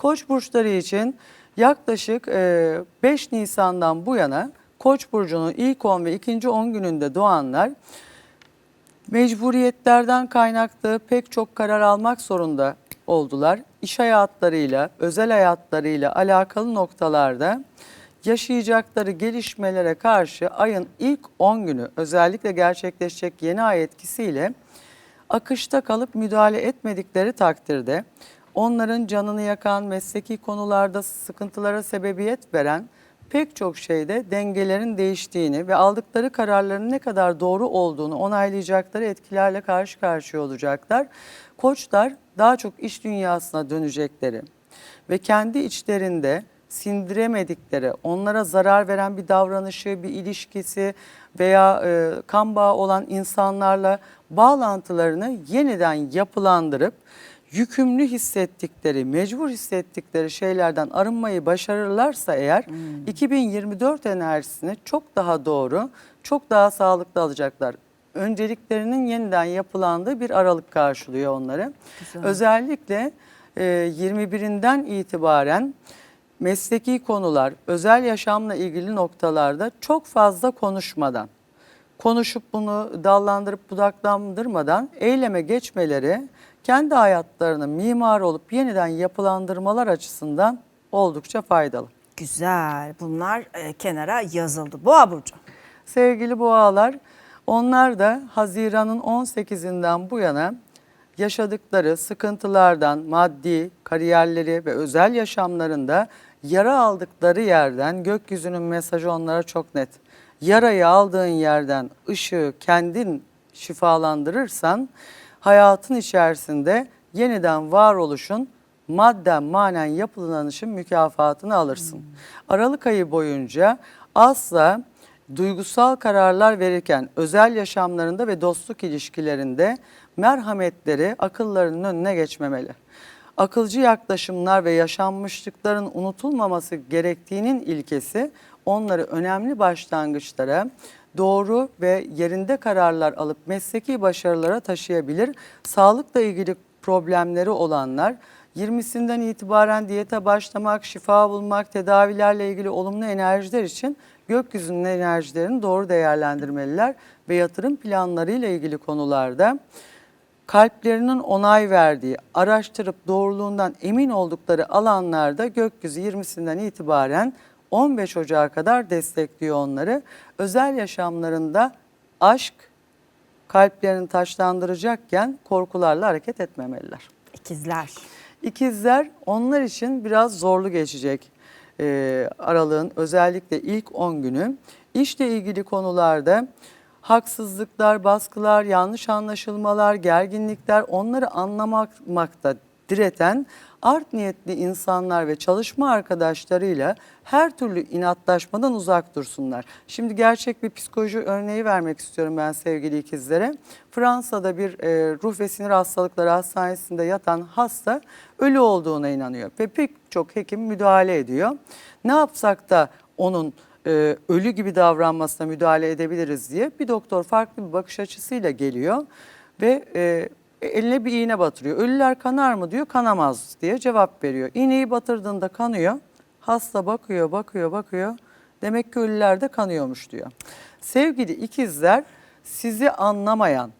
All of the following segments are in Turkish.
Koç burçları için yaklaşık e, 5 Nisan'dan bu yana Koç burcunun ilk 10 ve ikinci 10 gününde doğanlar mecburiyetlerden kaynaklı pek çok karar almak zorunda oldular. İş hayatlarıyla, özel hayatlarıyla alakalı noktalarda yaşayacakları gelişmelere karşı ayın ilk 10 günü özellikle gerçekleşecek yeni ay etkisiyle akışta kalıp müdahale etmedikleri takdirde onların canını yakan mesleki konularda sıkıntılara sebebiyet veren pek çok şeyde dengelerin değiştiğini ve aldıkları kararların ne kadar doğru olduğunu onaylayacakları etkilerle karşı karşıya olacaklar. Koçlar daha çok iş dünyasına dönecekleri ve kendi içlerinde sindiremedikleri, onlara zarar veren bir davranışı, bir ilişkisi veya e, kan bağı olan insanlarla bağlantılarını yeniden yapılandırıp yükümlü hissettikleri, mecbur hissettikleri şeylerden arınmayı başarırlarsa eğer 2024 enerjisini çok daha doğru, çok daha sağlıklı alacaklar. Önceliklerinin yeniden yapılandığı bir aralık karşılıyor onları. Güzel. Özellikle e, 21'inden itibaren mesleki konular, özel yaşamla ilgili noktalarda çok fazla konuşmadan, konuşup bunu dallandırıp budaklandırmadan eyleme geçmeleri kendi hayatlarını mimar olup yeniden yapılandırmalar açısından oldukça faydalı. Güzel. Bunlar e, kenara yazıldı. Boğa burcu. Sevgili boğalar, onlar da Haziran'ın 18'inden bu yana yaşadıkları sıkıntılardan, maddi, kariyerleri ve özel yaşamlarında yara aldıkları yerden gökyüzünün mesajı onlara çok net. Yarayı aldığın yerden ışığı kendin şifalandırırsan hayatın içerisinde yeniden varoluşun madden manen yapılanışın mükafatını alırsın. Aralık ayı boyunca asla duygusal kararlar verirken özel yaşamlarında ve dostluk ilişkilerinde merhametleri akıllarının önüne geçmemeli. Akılcı yaklaşımlar ve yaşanmışlıkların unutulmaması gerektiğinin ilkesi onları önemli başlangıçlara doğru ve yerinde kararlar alıp mesleki başarılara taşıyabilir. Sağlıkla ilgili problemleri olanlar 20'sinden itibaren diyete başlamak, şifa bulmak, tedavilerle ilgili olumlu enerjiler için gökyüzünün enerjilerini doğru değerlendirmeliler ve yatırım planlarıyla ilgili konularda kalplerinin onay verdiği, araştırıp doğruluğundan emin oldukları alanlarda gökyüzü 20'sinden itibaren 15 Ocağı kadar destekliyor onları. Özel yaşamlarında aşk kalplerini taşlandıracakken korkularla hareket etmemeliler. İkizler. İkizler onlar için biraz zorlu geçecek e, aralığın özellikle ilk 10 günü. İşle ilgili konularda haksızlıklar, baskılar, yanlış anlaşılmalar, gerginlikler onları anlamakta direten art niyetli insanlar ve çalışma arkadaşlarıyla her türlü inatlaşmadan uzak dursunlar. Şimdi gerçek bir psikoloji örneği vermek istiyorum ben sevgili ikizlere. Fransa'da bir e, ruh ve sinir hastalıkları hastanesinde yatan hasta ölü olduğuna inanıyor ve pek çok hekim müdahale ediyor. Ne yapsak da onun e, ölü gibi davranmasına müdahale edebiliriz diye bir doktor farklı bir bakış açısıyla geliyor ve e, eline bir iğne batırıyor. Ölüler kanar mı diyor, kanamaz diye cevap veriyor. İğneyi batırdığında kanıyor. Hasta bakıyor, bakıyor, bakıyor. Demek ki ölüler de kanıyormuş diyor. Sevgili ikizler sizi anlamayan,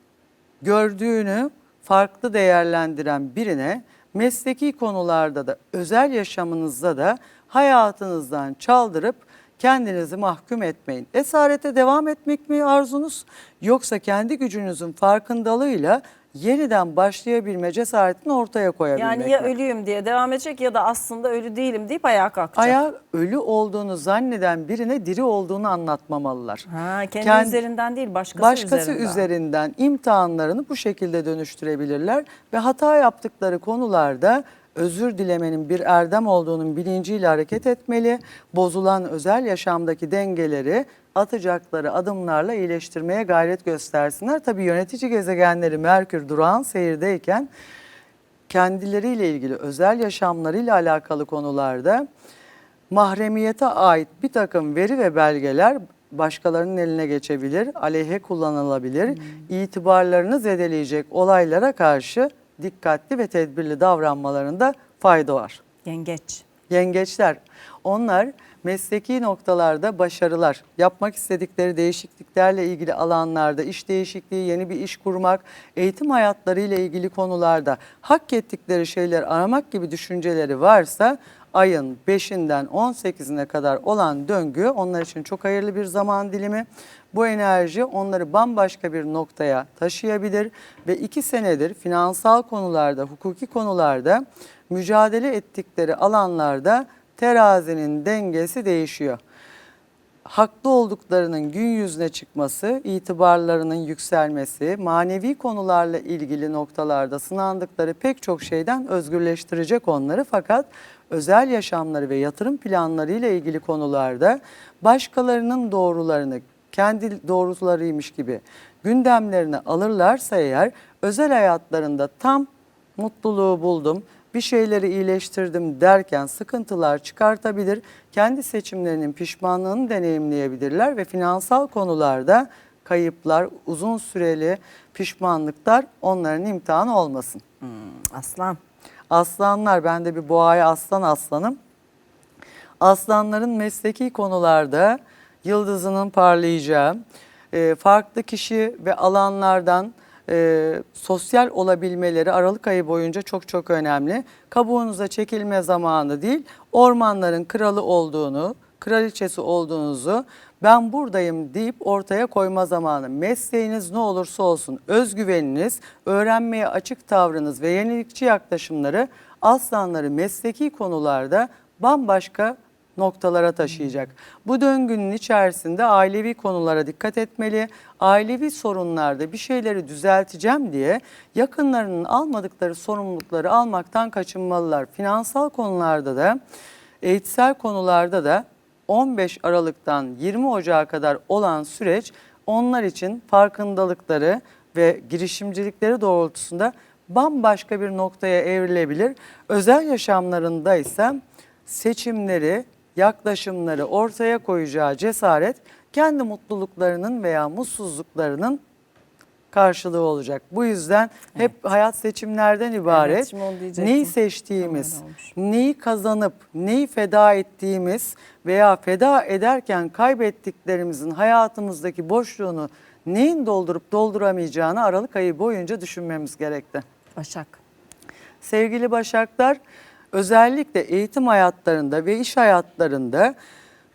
gördüğünü farklı değerlendiren birine mesleki konularda da özel yaşamınızda da hayatınızdan çaldırıp kendinizi mahkum etmeyin. Esarete devam etmek mi arzunuz yoksa kendi gücünüzün farkındalığıyla yeniden başlayabilme cesaretini ortaya koyabilmek Yani ya mi? ölüyüm diye devam edecek ya da aslında ölü değilim deyip ayağa kalkacak. Ayağı ölü olduğunu zanneden birine diri olduğunu anlatmamalılar. Ha, kendi Kendi- üzerinden değil başkası, Başkası üzerinden. üzerinden imtihanlarını bu şekilde dönüştürebilirler ve hata yaptıkları konularda özür dilemenin bir erdem olduğunun bilinciyle hareket etmeli. Bozulan özel yaşamdaki dengeleri atacakları adımlarla iyileştirmeye gayret göstersinler. Tabii yönetici gezegenleri Merkür durağan seyirdeyken kendileriyle ilgili özel yaşamlarıyla alakalı konularda mahremiyete ait bir takım veri ve belgeler başkalarının eline geçebilir, aleyhe kullanılabilir, itibarlarını zedeleyecek olaylara karşı dikkatli ve tedbirli davranmalarında fayda var. Yengeç. Yengeçler. Onlar mesleki noktalarda başarılar, yapmak istedikleri değişikliklerle ilgili alanlarda, iş değişikliği, yeni bir iş kurmak, eğitim hayatları ile ilgili konularda hak ettikleri şeyler aramak gibi düşünceleri varsa ayın 5'inden 18'ine kadar olan döngü onlar için çok hayırlı bir zaman dilimi. Bu enerji onları bambaşka bir noktaya taşıyabilir ve iki senedir finansal konularda, hukuki konularda mücadele ettikleri alanlarda terazinin dengesi değişiyor. Haklı olduklarının gün yüzüne çıkması, itibarlarının yükselmesi, manevi konularla ilgili noktalarda sınandıkları pek çok şeyden özgürleştirecek onları. Fakat özel yaşamları ve yatırım planları ile ilgili konularda başkalarının doğrularını kendi doğrularıymış gibi gündemlerine alırlarsa eğer özel hayatlarında tam mutluluğu buldum, bir şeyleri iyileştirdim derken sıkıntılar çıkartabilir, kendi seçimlerinin pişmanlığını deneyimleyebilirler ve finansal konularda kayıplar, uzun süreli pişmanlıklar onların imtihanı olmasın. Aslan. Aslanlar, ben de bir boğaya aslan aslanım. Aslanların mesleki konularda yıldızının parlayacağı, e, farklı kişi ve alanlardan e, sosyal olabilmeleri Aralık ayı boyunca çok çok önemli. Kabuğunuza çekilme zamanı değil, ormanların kralı olduğunu, kraliçesi olduğunuzu ben buradayım deyip ortaya koyma zamanı. Mesleğiniz ne olursa olsun özgüveniniz, öğrenmeye açık tavrınız ve yenilikçi yaklaşımları aslanları mesleki konularda bambaşka noktalara taşıyacak. Bu döngünün içerisinde ailevi konulara dikkat etmeli. Ailevi sorunlarda bir şeyleri düzelteceğim diye yakınlarının almadıkları sorumlulukları almaktan kaçınmalılar. Finansal konularda da, eğitsel konularda da 15 Aralık'tan 20 Ocağı kadar olan süreç onlar için farkındalıkları ve girişimcilikleri doğrultusunda bambaşka bir noktaya evrilebilir. Özel yaşamlarında ise seçimleri, yaklaşımları ortaya koyacağı cesaret kendi mutluluklarının veya mutsuzluklarının karşılığı olacak. Bu yüzden hep hayat seçimlerden ibaret. Evet, neyi seçtiğimiz, neyi kazanıp neyi feda ettiğimiz veya feda ederken kaybettiklerimizin hayatımızdaki boşluğunu neyin doldurup dolduramayacağını Aralık ayı boyunca düşünmemiz gerekti. Başak. Sevgili Başaklar, özellikle eğitim hayatlarında ve iş hayatlarında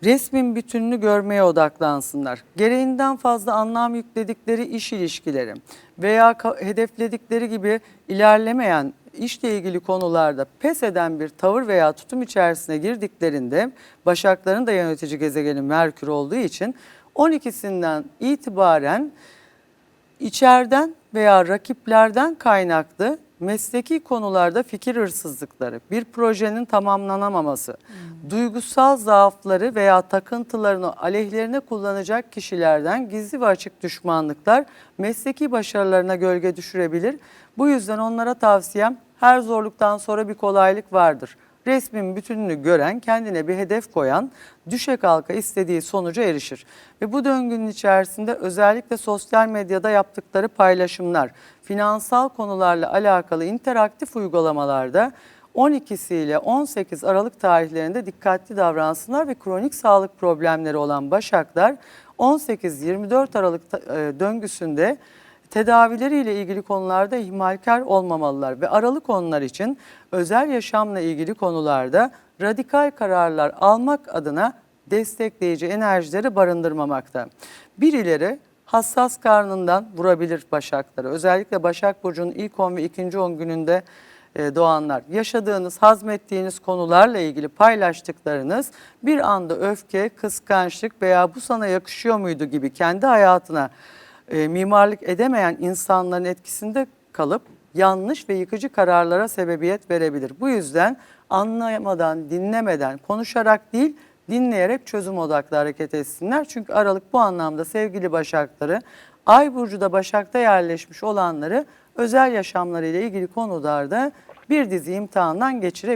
resmin bütününü görmeye odaklansınlar. Gereğinden fazla anlam yükledikleri iş ilişkileri veya hedefledikleri gibi ilerlemeyen işle ilgili konularda pes eden bir tavır veya tutum içerisine girdiklerinde Başakların da yönetici gezegeni Merkür olduğu için 12'sinden itibaren İçeriden veya rakiplerden kaynaklı mesleki konularda fikir hırsızlıkları, bir projenin tamamlanamaması, duygusal zaafları veya takıntılarını aleyhlerine kullanacak kişilerden gizli ve açık düşmanlıklar mesleki başarılarına gölge düşürebilir. Bu yüzden onlara tavsiyem her zorluktan sonra bir kolaylık vardır. Resmin bütününü gören, kendine bir hedef koyan, düşe kalka istediği sonuca erişir. Ve bu döngünün içerisinde özellikle sosyal medyada yaptıkları paylaşımlar, finansal konularla alakalı interaktif uygulamalarda 12'si ile 18 Aralık tarihlerinde dikkatli davransınlar ve kronik sağlık problemleri olan Başaklar 18-24 Aralık e, döngüsünde tedavileriyle ilgili konularda ihmalkar olmamalılar ve aralık onlar için özel yaşamla ilgili konularda radikal kararlar almak adına destekleyici enerjileri barındırmamakta. Birileri hassas karnından vurabilir başakları. Özellikle Başak Burcu'nun ilk 10 ve ikinci 10 gününde e, doğanlar yaşadığınız, hazmettiğiniz konularla ilgili paylaştıklarınız bir anda öfke, kıskançlık veya bu sana yakışıyor muydu gibi kendi hayatına e, mimarlık edemeyen insanların etkisinde kalıp yanlış ve yıkıcı kararlara sebebiyet verebilir. Bu yüzden anlamadan, dinlemeden, konuşarak değil, dinleyerek çözüm odaklı hareket etsinler. Çünkü Aralık bu anlamda sevgili Başakları, Ay burcu da Başak'ta yerleşmiş olanları özel yaşamlarıyla ilgili konularda bir dizi imtihandan geçirebilir.